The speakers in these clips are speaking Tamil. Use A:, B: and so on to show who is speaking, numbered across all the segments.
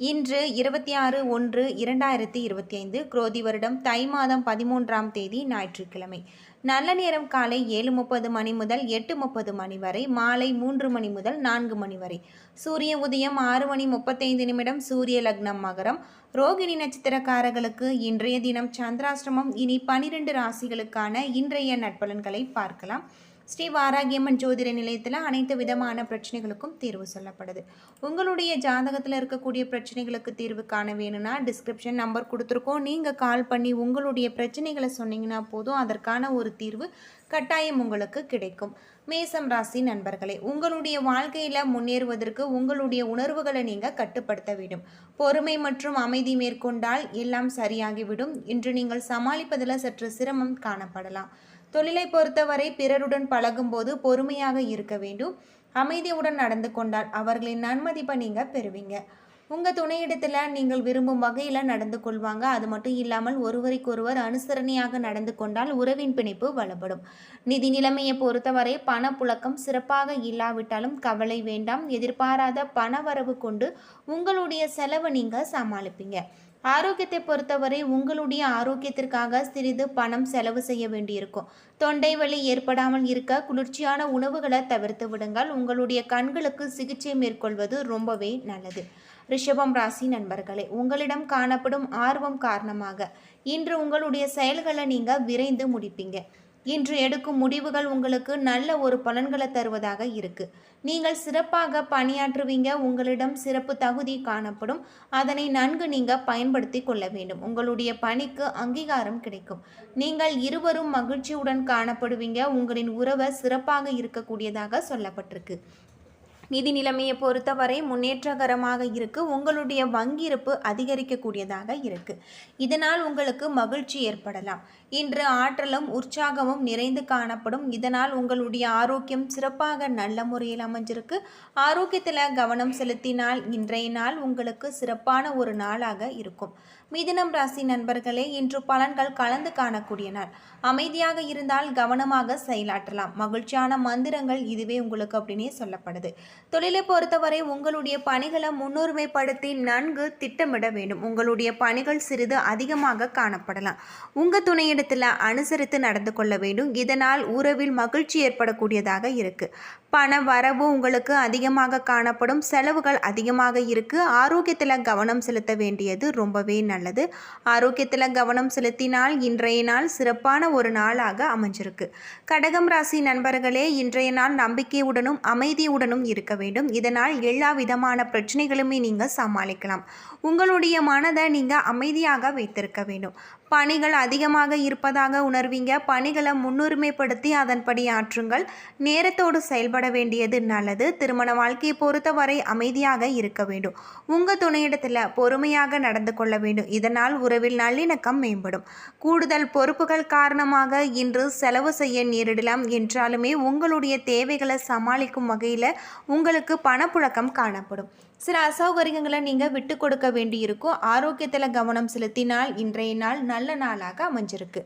A: இன்று இருபத்தி ஆறு ஒன்று இரண்டாயிரத்தி இருபத்தி ஐந்து குரோதி வருடம் தை மாதம் பதிமூன்றாம் தேதி ஞாயிற்றுக்கிழமை. நல்ல நேரம் காலை ஏழு முப்பது மணி முதல் எட்டு முப்பது மணி வரை மாலை மூன்று மணி முதல் நான்கு மணி வரை. சூரிய உதயம் ஆறு மணி முப்பத்தைந்து நிமிடம் சூரிய லக்னம் மகரம். ரோகிணி நட்சத்திரக்காரர்களுக்கு இன்றைய தினம் சந்திராஷ்டிரமம். இனி பனிரெண்டு ராசிகளுக்கான இன்றைய நட்பலன்களை பார்க்கலாம். ஸ்ரீ வாராகியம்மன் ஜோதிட நிலையத்தில் அனைத்து விதமான பிரச்சனைகளுக்கும் தீர்வு சொல்லப்படுது. உங்களுடைய ஜாதகத்தில் இருக்கக்கூடிய பிரச்சனைகளுக்கு தீர்வு காண வேணும்னா டிஸ்கிரிப்ஷன் நம்பர் கொடுத்துருக்கோம். நீங்கள் கால் பண்ணி உங்களுடைய பிரச்சனைகளை சொன்னீங்கன்னா போதும் அதற்கான ஒரு தீர்வு கட்டாயம் உங்களுக்கு கிடைக்கும். மேசம் ராசி நண்பர்களே உங்களுடைய வாழ்க்கையில் முன்னேறுவதற்கு உங்களுடைய உணர்வுகளை நீங்கள் கட்டுப்படுத்த வேண்டும். பொறுமை மற்றும் அமைதி மேற்கொண்டால் எல்லாம் சரியாகிவிடும். இன்று நீங்கள் சமாளிப்பதில் சற்று சிரமம் காணப்படலாம். தொழிலை பொறுத்தவரை பிறருடன் பழகும்போது பொறுமையாக இருக்க வேண்டும். அமைதியுடன் நடந்து கொண்டால் அவர்களின் நன்மதிப்பை நீங்கள் பெறுவீங்க. உங்கள் துணையிடத்தில் நீங்கள் விரும்பும் வகையில் நடந்து கொள்வாங்க. அது மட்டும் இல்லாமல் ஒருவருக்கொருவர் அனுசரணையாக நடந்து கொண்டால் உறவின் பிணைப்பு வளப்படும். நிதி நிலைமையை பொறுத்தவரை பணப்புழக்கம் சிறப்பாக இல்லாவிட்டாலும் கவலை வேண்டாம். எதிர்பாராத பணவரவு கொண்டு உங்களுடைய செலவு நீங்கள் சமாளிப்பீங்க. ஆரோக்கியத்தை பொறுத்தவரை உங்களுடைய ஆரோக்கியத்திற்காக சிறிது பணம் செலவு செய்ய வேண்டியிருக்கும். தொண்டை வலி ஏற்படாமல் இருக்க குளிர்ச்சியான உணவுகளை தவிர்த்து விடுங்கள். உங்களுடைய கண்களுக்கு சிகிச்சை மேற்கொள்வது ரொம்பவே நல்லது. ரிஷபம் ராசி நண்பர்களே உங்களிடம் காணப்படும் ஆர்வம் காரணமாக இன்று உங்களுடைய செயல்களை நீங்கள் விரைந்து முடிப்பீங்க. இன்று எடுக்கும் முடிவுகள் உங்களுக்கு நல்ல ஒரு பலன்களை தருவதாக இருக்கு. நீங்கள் சிறப்பாக பணியாற்றுவீங்க. உங்களிடம் சிறப்பு தகுதி காணப்படும். அதனை நன்கு நீங்க பயன்படுத்தி கொள்ள வேண்டும். உங்களுடைய பணிக்கு அங்கீகாரம் கிடைக்கும். நீங்கள் இருவரும் மகிழ்ச்சியுடன் காணப்படுவீங்க. உங்களின் உறவை சிறப்பாக இருக்கக்கூடியதாக சொல்லப்பட்டிருக்கு. நிதி நிலைமையை பொறுத்தவரை முன்னேற்றகரமாக இருக்கு. உங்களுடைய வங்கியிருப்பு அதிகரிக்கக்கூடியதாக இருக்கு. இதனால் உங்களுக்கு மகிழ்ச்சி ஏற்படலாம். இன்று ஆற்றலும் உற்சாகமும் நிறைந்து காணப்படும். இதனால் உங்களுடைய ஆரோக்கியம் சிறப்பாக நல்ல முறையில் அமைஞ்சிருக்கு. ஆரோக்கியத்தில் கவனம் செலுத்தினால் இன்றைய நாள் உங்களுக்கு சிறப்பான ஒரு நாளாக இருக்கும். மிதினம் ராசி நண்பர்களே இன்று பலன்கள் கலந்து காணக்கூடிய நாள். அமைதியாக இருந்தால் கவனமாக செயலாற்றலாம். மகிழ்ச்சியான மந்திரங்கள் இதுவே உங்களுக்கு அப்படின்னே சொல்லப்படுது. தொழிலை பொறுத்தவரை உங்களுடைய பணிகளை முன்னுரிமைப்படுத்தி நன்கு திட்டமிட வேண்டும். உங்களுடைய பணிகள் சிறிது அதிகமாக காணப்படலாம். உங்கள் துணையிடத்தில் அனுசரித்து நடந்து கொள்ள வேண்டும். இதனால் உறவில் மகிழ்ச்சி ஏற்படக்கூடியதாக இருக்குது பண வரவு உங்களுக்கு அதிகமாக காணப்படும். செலவுகள் அதிகமாக இருக்குது ஆரோக்கியத்தில் கவனம் செலுத்த வேண்டியது ரொம்பவே நல்லது. ஆரோக்கியத்தில் கவனம் செலுத்தினால் இன்றைய நாள் சிறப்பான ஒரு நாளாக அமைஞ்சிருக்கு. கடகம் ராசி நண்பர்களே இன்றைய நாள் நம்பிக்கையுடனும் அமைதியுடனும் இருக்கு வேண்டும். இதனால் எல்லா விதமான பிரச்சனைகளுமே நீங்கள் சமாளிக்கலாம். உங்களுடைய மனதை நீங்கள் அமைதியாக வைத்திருக்க வேண்டும். பணிகள் அதிகமாக இருப்பதாக உணர்வீங்க. பணிகளை முன்னுரிமைப்படுத்தி அதன்படி ஆற்றுங்கள். நேரத்தோடு செயல்பட வேண்டியது நல்லது. திருமண வாழ்க்கையை பொறுத்தவரை அமைதியாக இருக்க வேண்டும். உங்கள் துணையிடத்தில் பொறுமையாக நடந்து கொள்ள வேண்டும். இதனால் உறவில் நல்லிணக்கம் மேம்படும். கூடுதல் பொறுப்புகள் காரணமாக இன்று செலவு செய்ய நேரிடலாம். என்றாலுமே உங்களுடைய தேவைகளை சமாளிக்கும் வகையில் உங்களுக்கு பணப்புழக்கம் காணப்படும். சில அசௌகரியங்களை நீங்கள் விட்டு கொடுக்க வேண்டியிருக்கும். ஆரோக்கியத்தில் கவனம் செலுத்தினால் இன்றைய நாள் நல்ல நாளாக அமைஞ்சிருக்கு.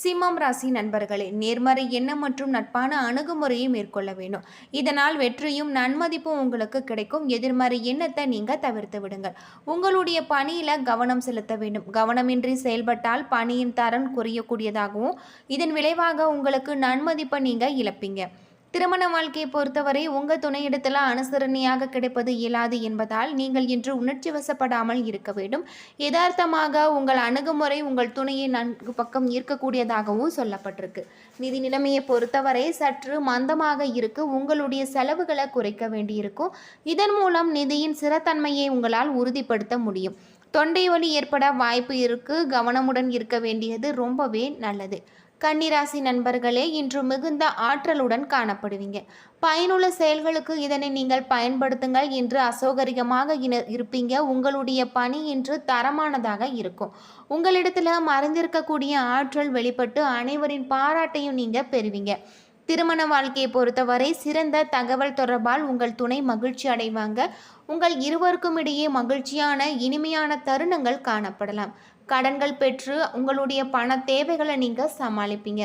A: சிம்மம் ராசி நண்பர்களே நேர்மறை எண்ணம் மற்றும் நட்பான அணுகுமுறையை மேற்கொள்ள வேண்டும். இதனால் வெற்றியும் நன்மதிப்பும் உங்களுக்கு கிடைக்கும். எதிர்மறை எண்ணத்தை நீங்கள் தவிர்த்து விடுங்கள். உங்களுடைய பணியில் கவனம் செலுத்த வேண்டும். கவனமின்றி செயல்பட்டால் பணியின் தரம் குறையக்கூடியதாகவும் இதன் விளைவாக உங்களுக்கு நன்மதிப்பை நீங்கள் இழப்பீங்க. திருமண வாழ்க்கையை பொறுத்தவரை உங்கள் துணையிடத்தில் அனுசரணையாக கிடைப்பது இயலாது என்பதால் நீங்கள் இன்று உணர்ச்சி வசப்படாமல் இருக்க வேண்டும். யதார்த்தமாக உங்கள் அணுகுமுறை உங்கள் துணையை நன்கு பக்கம் ஈர்க்கக்கூடியதாகவும் சொல்லப்பட்டிருக்கு. நிதி நிலைமையை பொறுத்தவரை சற்று மந்தமாக இருக்கு. உங்களுடைய செலவுகளை குறைக்க வேண்டியிருக்கும். இதன் மூலம் நிதியின் சிறத்தன்மையை உங்களால் உறுதிப்படுத்த முடியும். தொண்டை வலி ஏற்பட வாய்ப்பு இருக்கு. கவனமுடன் இருக்க வேண்டியது ரொம்பவே நல்லது. கன்னிராசி நண்பர்களே இன்று மிகுந்த ஆற்றலுடன் காணப்படுவீங்க. பயனுள்ள செயல்களுக்கு இதனை நீங்கள் பயன்படுத்துங்கள் இன்று அசௌகரியமாக இன இருப்பீங்க. உங்களுடைய பணி இன்று தரமானதாக இருக்கும். உங்களிடத்தில் மறைந்திருக்கக்கூடிய ஆற்றல் வெளிப்பட்டு அனைவரின் பாராட்டையும் நீங்கள் பெறுவீங்க. திருமண வாழ்க்கையை பொறுத்தவரை சிறந்த தகவல் தொடர்பால் உங்கள் துணை மகிழ்ச்சி அடைவாங்க. உங்கள் இருவருக்கும் இடையே மகிழ்ச்சியான இனிமையான தருணங்கள் காணப்படலாம். கடன்கள் பெற்று உங்களுடைய பண தேவைகளை நீங்கள் சமாளிப்பீங்க.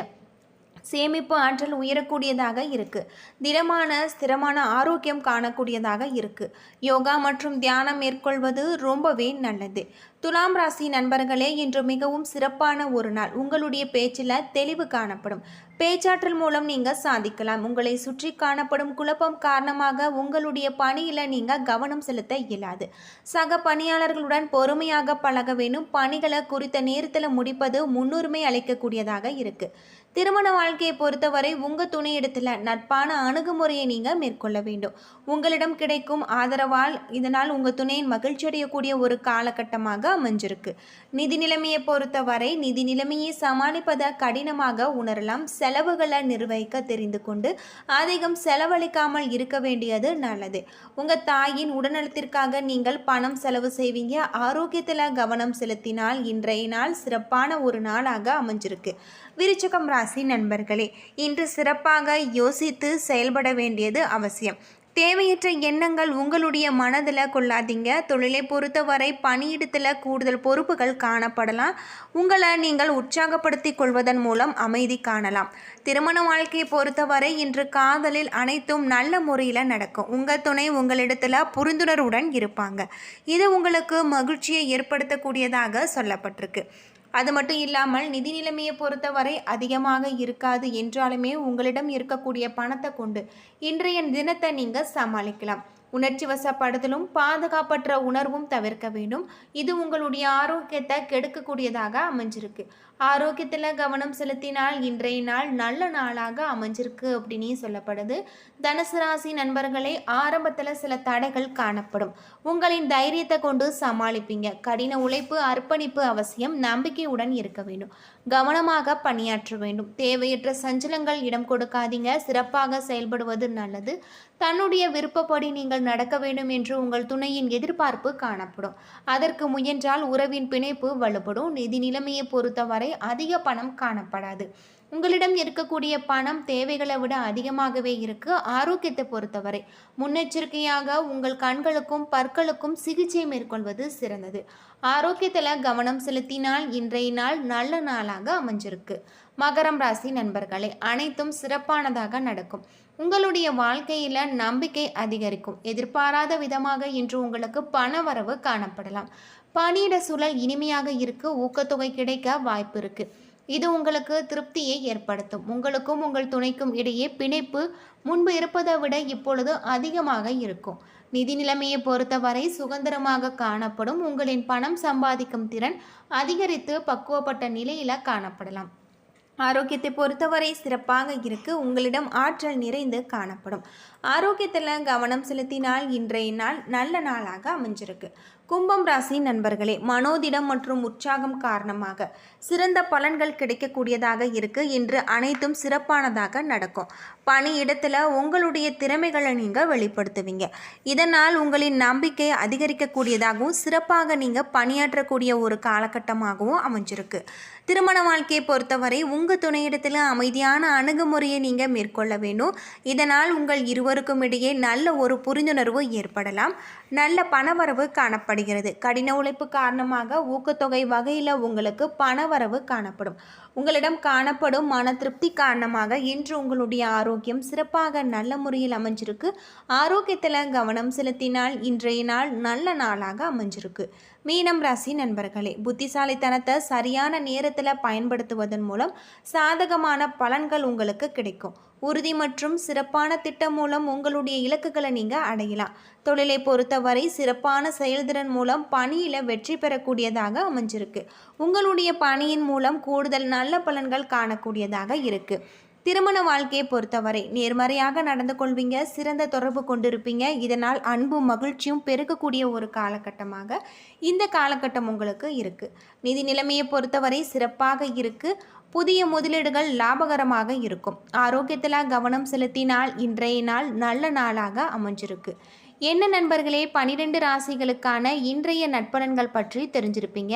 A: சேமிப்பு ஆற்றல் உயரக்கூடியதாக இருக்குது திடமான ஸ்திரமான ஆரோக்கியம் காணக்கூடியதாக இருக்குது யோகா மற்றும் தியானம் மேற்கொள்வது ரொம்பவே நல்லது. துலாம் ராசி நண்பர்களே இன்று மிகவும் சிறப்பான ஒரு நாள். உங்களுடைய பேச்சில் தெளிவு காணப்படும். பேச்சாற்றல் மூலம் நீங்கள் சாதிக்கலாம். உங்களை சுற்றி காணப்படும் குழப்பம் காரணமாக உங்களுடைய பணியில் நீங்கள் கவனம் செலுத்த இயலாது. சக பணியாளர்களுடன் பொறுமையாக பழக வேணும். பணிகளை குறித்த நேரத்தில் முடிப்பது முன்னுரிமை அளிக்கக்கூடியதாக இருக்குது திருமண வாழ்க்கையை பொறுத்தவரை உங்கள் துணையிடத்தில் நட்பான அணுகுமுறையை நீங்கள் மேற்கொள்ள வேண்டும். உங்களிடம் கிடைக்கும் ஆதரவால் இதனால் உங்கள் துணையின் மகிழ்ச்சி அடையக்கூடிய ஒரு காலகட்டமாக அமைஞ்சிருக்கு. நிதி நிலைமையை பொறுத்தவரை நிதி நிலைமையை சமாளிப்பதை கடினமாக உணரலாம். செலவுகளை நிர்வகிக்க தெரிந்து கொண்டு அதிகம் செலவழிக்காமல் இருக்க வேண்டியது நல்லது. உங்கள் தாயின் உடல்நலத்திற்காக நீங்கள் பணம் செலவு செய்வீங்க. ஆரோக்கியத்தில் கவனம் செலுத்தினால் இன்றைய நாள் சிறப்பான ஒரு நாளாக அமைஞ்சிருக்கு. விருச்சகம் ராசி நண்பர்களே இன்று சிறப்பாக யோசித்து செயல்பட வேண்டியது அவசியம். தேவையற்ற எண்ணங்கள் உங்களுடைய மனதில் கொள்ளாதீங்க. தொழிலை பொறுத்தவரை பணியிடத்தில் கூடுதல் பொறுப்புகள் காணப்படலாம். உங்களை நீங்கள் உற்சாகப்படுத்தி கொள்வதன் மூலம் அமைதி காணலாம். திருமண வாழ்க்கையை பொறுத்தவரை இன்று காதலில் அனைத்தும் நல்ல முறையில் நடக்கும். உங்கள் துணை உங்களிடத்தில் புரிந்துணர்வுடன் இருப்பாங்க. இது உங்களுக்கு மகிழ்ச்சியை ஏற்படுத்தக்கூடியதாக சொல்லப்பட்டிருக்கு. அது மட்டும் இல்லாமல் நிதி நிலைமையை பொறுத்தவரை அதிகமாக இருக்காது என்றாலுமே உங்களிடம் இருக்கக்கூடிய பணத்தை கொண்டு இன்றைய தினத்தை நீங்கள் சமாளிக்கலாம். உணர்ச்சி வசப்படுதலும் பாதுகாப்பற்ற உணர்வும் தவிர்க்க வேண்டும். இது உங்களுடைய ஆரோக்கியத்தை கெடுக்கக்கூடியதாக அமைஞ்சிருக்கு. ஆரோக்கியத்தில் கவனம் செலுத்தினால் இன்றைய நாள் நல்ல நாளாக அமைஞ்சிருக்கு அப்படின்னு சொல்லப்படுது. தனுசு ராசி நண்பர்களே ஆரம்பத்தில் சில தடைகள் காணப்படும். உங்களின் தைரியத்தை கொண்டு சமாளிப்பீங்க. கடின உழைப்பு அர்ப்பணிப்பு அவசியம் நம்பிக்கையுடன் இருக்க வேண்டும். கவனமாக பணியாற்ற வேண்டும். தேவையற்ற சஞ்சலங்கள் இடம் கொடுக்காதீங்க. சிறப்பாக செயல்படுவது நல்லது. தன்னுடைய விருப்பப்படி நீங்கள் நடக்க வேண்டும் என்று உங்கள் துணையின் எதிர்பார்ப்பு காணப்படும். அதற்கு முயன்றால் உறவின் பிணைப்பு வலுப்படும். நிதி நிலைமையை பொறுத்தவரை அதிக பணம் காணப்படாது. உங்களிடம் இருக்கக்கூடிய பணம் தேவைகளை விட அதிகமாகவே இருக்கு. ஆரோக்கியத்தை பொறுத்தவரை முன்னெச்சரிக்கையாக உங்கள் கண்களுக்கும் பற்களுக்கும் சிகிச்சை மேற்கொள்வது சிறந்தது. ஆரோக்கியத்தில் கவனம் செலுத்தினால் இன்றைய நாள் நல்ல நாளாக அமைஞ்சிருக்கு. மகரம் ராசி நண்பர்களே அனைத்தும் சிறப்பானதாக நடக்கும். உங்களுடைய வாழ்க்கையில் நம்பிக்கை அதிகரிக்கும். எதிர்பாராத விதமாக இன்று உங்களுக்கு பண வரவு காணப்படலாம். பணியிட சூழல் இனிமையாக இருக்கு ஊக்கத்தொகை கிடைக்க வாய்ப்பு இருக்கு. இது உங்களுக்கு திருப்தியை ஏற்படுத்தும். உங்களுக்கும் உங்கள் துணைக்கும் இடையே பிணைப்பு முன்பு இருப்பதை விட இப்பொழுது அதிகமாக இருக்கும். நிதி நிலைமையை பொறுத்தவரை சுதந்திரமாக காணப்படும். உங்களின் பணம் சம்பாதிக்கும் திறன் அதிகரித்து பக்குவப்பட்ட நிலையில காணப்படலாம். ஆரோக்கியத்தை பொறுத்தவரை சிறப்பாக இருக்கு. உங்களிடம் ஆற்றல் நிறைந்து காணப்படும். ஆரோக்கியத்தில் கவனம் செலுத்தினால் இன்றைய நாள் நல்ல நாளாக அமைஞ்சிருக்கு. கும்பம் ராசி நண்பர்களே மனோதிடம் மற்றும் உற்சாகம் காரணமாக சிறந்த பலன்கள் கிடைக்கக்கூடியதாக இருக்கு. இன்று அனைத்தும் சிறப்பானதாக நடக்கும். பணியிடத்தில் உங்களுடைய திறமைகளை நீங்கள் வெளிப்படுத்துவீங்க. இதனால் உங்களின் நம்பிக்கை அதிகரிக்கக்கூடியதாகவும் சிறப்பாக நீங்கள் பணியாற்றக்கூடிய ஒரு காலகட்டமாகவும் அமைஞ்சிருக்கு. திருமண வாழ்க்கையை பொறுத்தவரை உங்கள் துணையிடத்தில் அமைதியான அணுகுமுறையை நீங்கள் மேற்கொள்ள வேண்டும். இதனால் உங்கள் இருவர் இருவருக்கும் இடையே நல்ல ஒரு புரிந்துணர்வு ஏற்படலாம். நல்ல பணவரவு காணப்படுகிறது. கடின உழைப்பு காரணமாக ஊக்கத்தொகை வகையில் உங்களுக்கு பணவரவு காணப்படும். உங்களிடம் காணப்படும் மன திருப்தி காரணமாக இன்று உங்களுடைய ஆரோக்கியம் சிறப்பாக நல்ல முறையில் அமைஞ்சிருக்கு. ஆரோக்கியத்தில் கவனம் செலுத்தினால் இன்றைய நாள் நல்ல நாளாக அமைஞ்சிருக்கு. மீனம் ராசி நண்பர்களே புத்திசாலித்தனத்தை சரியான நேரத்தில் பயன்படுத்துவதன் மூலம் சாதகமான பலன்கள் உங்களுக்கு கிடைக்கும். உறுதி மற்றும் சிறப்பான திட்டம் மூலம் உங்களுடைய இலக்குகளை நீங்கள் அடையலாம். தொழிலை பொறுத்தவரை சிறப்பான செயல்திறன் மூலம் பணியில் வெற்றி பெறக்கூடியதாக அமைஞ்சிருக்கு. உங்களுடைய பணியின் மூலம் கூடுதல் நல்ல பலன்கள் காணக்கூடியதாக இருக்குது திருமண வாழ்க்கையை பொறுத்தவரை நேர்மறையாக நடந்து கொள்வீங்க சிறந்த தொடர்பு கொண்டிருப்பீங்க. இதனால் அன்பும் மகிழ்ச்சியும் பெருக்கக்கூடிய ஒரு காலகட்டமாக இந்த காலகட்டம் உங்களுக்கு இருக்குது நிதி நிலைமையை பொறுத்தவரை சிறப்பாக இருக்குது புதிய முதலீடுகள் லாபகரமாக இருக்கும். ஆரோக்கியத்தில் கவனம் செலுத்தினால் இன்றைய நாள் நல்ல நாளாக அமைஞ்சிருக்கு. என்ன நண்பர்களே பனிரெண்டு ராசிகளுக்கான இன்றைய நட்பலன்கள் பற்றி தெரிஞ்சிருப்பீங்க.